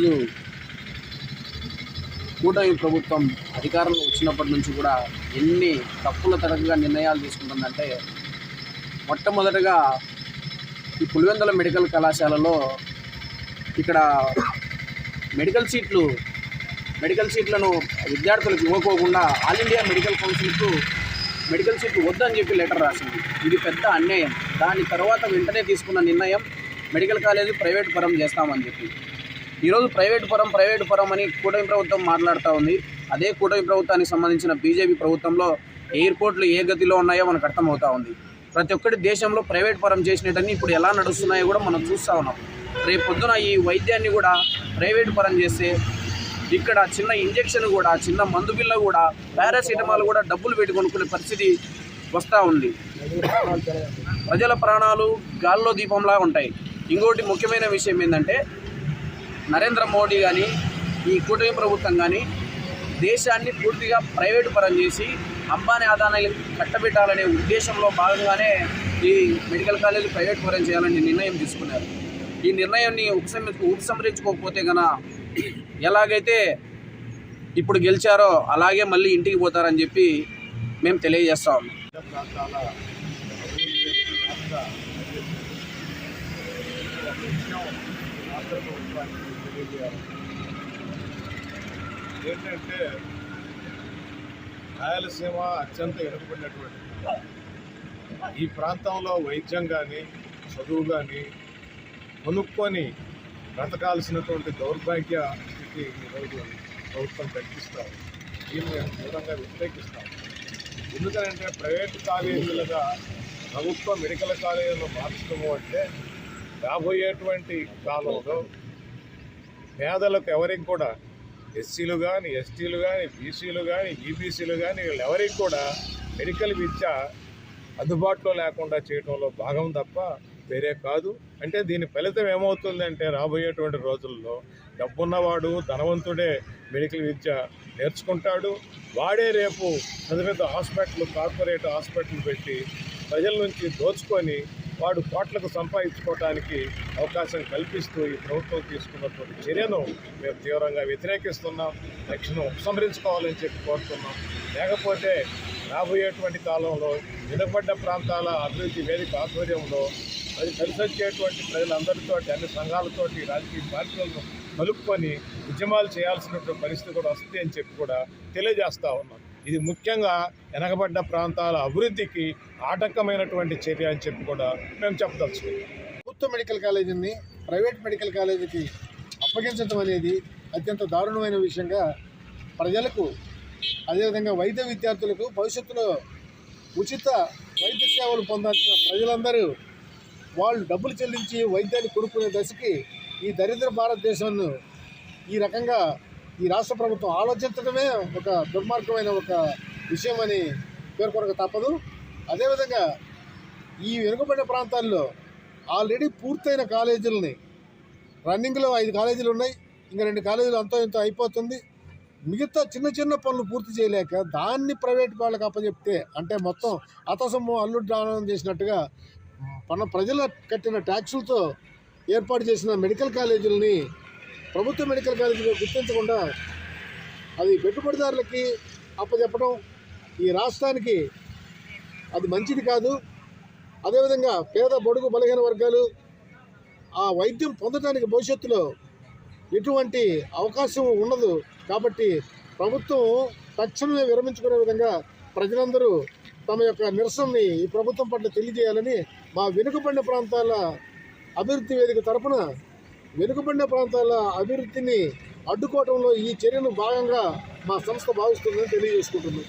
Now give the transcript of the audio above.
ఈరోజు కూటమి ప్రభుత్వం అధికారంలో వచ్చినప్పటి నుంచి కూడా ఎన్ని తప్పుల తరగగా నిర్ణయాలు తీసుకుంటుందంటే మొట్టమొదటగా ఈ పులివెందుల మెడికల్ కళాశాలలో ఇక్కడ మెడికల్ సీట్లు మెడికల్ సీట్లను విద్యార్థులకు ఇవ్వకోకుండా ఆల్ ఇండియా మెడికల్ కౌన్సిల్కు మెడికల్ సీట్లు వద్దని చెప్పి లెటర్ రాసింది. ఇది పెద్ద అన్యాయం. దాని తర్వాత వెంటనే తీసుకున్న నిర్ణయం మెడికల్ కాలేజీ ప్రైవేట్ పరం చేస్తామని చెప్పి. ఈరోజు ప్రైవేట్ పరం ప్రైవేట్ పరం అని కూటమి ప్రభుత్వం మాట్లాడుతూ ఉంది. అదే కూటమి ప్రభుత్వానికి సంబంధించిన బీజేపీ ప్రభుత్వంలో ఎయిర్పోర్ట్లు ఏ గతిలో ఉన్నాయో మనకు అర్థమవుతా ఉంది. ప్రతి ఒక్కటి దేశంలో ప్రైవేట్ పరం చేసినట్టని ఇప్పుడు ఎలా నడుస్తున్నాయో కూడా మనం చూస్తూ ఉన్నాం. రేపు పొద్దున ఈ వైద్యాన్ని కూడా ప్రైవేట్ పరం చేస్తే ఇక్కడ చిన్న ఇంజెక్షన్ కూడా చిన్న మందు బిల్ల కూడా పారాసిటమాల్ కూడా డబ్బులు పెట్టి కొనుక్కునే పరిస్థితి వస్తూ ఉంది. ప్రజల ప్రాణాలు గాల్లో దీపంలా ఉంటాయి. ఇంకోటి ముఖ్యమైన విషయం ఏంటంటే నరేంద్ర మోడీ కానీ ఈ కూటమి ప్రభుత్వం కానీ దేశాన్ని పూర్తిగా ప్రైవేటు పరం చేసి అంబానీ ఆదాయాన్ని కట్టబెట్టాలనే ఉద్దేశంలో భాగంగానే ఈ మెడికల్ కాలేజ్ ప్రైవేట్ పరం చేయాలని నిర్ణయం తీసుకున్నారు. ఈ నిర్ణయాన్ని ఉపసంహ ఉపసంహరించుకోకపోతే గన ఎలాగైతే ఇప్పుడు గెలిచారో అలాగే మళ్ళీ ఇంటికి పోతారని చెప్పి మేము తెలియజేస్తా ఉన్నాం. రాష్ట్ర ఏంటంటే రాయలసీమ అత్యంత వెనుకబడినటువంటి ఈ ప్రాంతంలో వైద్యం కానీ చదువు కానీ కొనుక్కొని బ్రతకాల్సినటువంటి దౌర్భాగ్య స్థితి ఈరోజు ప్రభుత్వం కల్పిస్తారు దీన్ని మేము దూరంగా వ్యతిరేకిస్తాం ఎందుకంటే ప్రైవేట్ కాలేజీలుగా ప్రభుత్వ మెడికల్ కాలేజీలు మార్చడము అంటే రాబోయేటువంటి కాలంలో పేదలకు ఎవరికి కూడా ఎస్సీలు కానీ ఎస్టీలు కానీ బీసీలు కానీ ఈబీసీలు కానీ వీళ్ళు ఎవరికి కూడా మెడికల్ విద్య అందుబాటులో లేకుండా చేయడంలో భాగం తప్ప వేరే కాదు. అంటే దీని ఫలితం ఏమవుతుందంటే రాబోయేటువంటి రోజుల్లో డబ్బున్నవాడు ధనవంతుడే మెడికల్ విద్య నేర్చుకుంటాడు. వాడే రేపు పెద్ద పెద్ద హాస్పిటల్ కార్పొరేట్ హాస్పిటల్ పెట్టి ప్రజల నుంచి దోచుకొని వాడు కోట్లకు సంపాదించుకోవడానికి అవకాశం కల్పిస్తూ ఈ ప్రభుత్వం తీసుకున్నటువంటి చర్యను మేము తీవ్రంగా వ్యతిరేకిస్తున్నాం తక్షణం ఉపసంహరించుకోవాలని చెప్పి కోరుతున్నాం. లేకపోతే రాబోయేటువంటి కాలంలో వెనుకబడ్డ ప్రాంతాల అభివృద్ధి వేదిక ఆధ్వర్యంలో అది కలిసి వచ్చేటువంటి ప్రజలందరితో అన్ని సంఘాలతోటి రాజకీయ పార్టీలను కలుపుకొని ఉద్యమాలు చేయాల్సినటువంటి పరిస్థితి కూడా వస్తుంది అని చెప్పి కూడా తెలియజేస్తా ఉన్నాను ఇది ముఖ్యంగా వెనకబడ్డ ప్రాంతాల అభివృద్ధికి ఆటంకమైనటువంటి చర్య అని చెప్పి కూడా మేము చెప్పదలుచుకున్నాం. ప్రభుత్వ మెడికల్ కాలేజీని ప్రైవేట్ మెడికల్ కాలేజీకి అప్పగించడం అనేది అత్యంత దారుణమైన విషయంగా ప్రజలకు అదేవిధంగా వైద్య విద్యార్థులకు భవిష్యత్తులో ఉచిత వైద్య సేవలు పొందాల్సిన ప్రజలందరూ వాళ్ళు డబ్బులు చెల్లించి వైద్యాన్ని కొనుక్కునే దశకి ఈ దరిద్ర భారతదేశాన్ని ఈ రకంగా ఈ రాష్ట్ర ప్రభుత్వం ఆలోచించడమే ఒక దుర్మార్గమైన ఒక విషయం అని పేర్కొనక తప్పదు. అదేవిధంగా ఈ వెనుకబడిన ప్రాంతాల్లో ఆల్రెడీ పూర్తయిన కాలేజీలని రన్నింగ్లో ఐదు కాలేజీలు ఉన్నాయి. ఇంకా రెండు కాలేజీలు అంతో ఇంతో అయిపోతుంది. మిగతా చిన్న చిన్న పనులు పూర్తి చేయలేక దాన్ని ప్రైవేట్ వాళ్ళకి అప్పచెప్తే అంటే మొత్తం అతసొమ్ము అల్లు దానం చేసినట్టుగా మన ప్రజల కట్టిన ట్యాక్సులతో ఏర్పాటు చేసిన మెడికల్ కాలేజీలని ప్రభుత్వ మెడికల్ కాలేజీగా గుర్తించకుండా అది పెట్టుబడిదారులకి అప్పచెప్పడం ఈ రాష్ట్రానికి అది మంచిది కాదు. అదేవిధంగా పేద బడుగు బలహీన వర్గాలు ఆ వైద్యం పొందడానికి భవిష్యత్తులో ఎటువంటి అవకాశం ఉండదు. కాబట్టి ప్రభుత్వం తక్షణమే విరమించుకునే విధంగా ప్రజలందరూ తమ యొక్క నిరసనని ఈ ప్రభుత్వం పట్ల తెలియజేయాలని మా వెనుకబడిన ప్రాంతాల అభివృద్ధి వేదిక తరపున వెనుకబడిన ప్రాంతాల అభివృద్ధిని అడ్డుకోవడంలో ఈ చర్యను భాగంగా మా సంస్థ భావిస్తుందని తెలియజేసుకుంటున్నాం.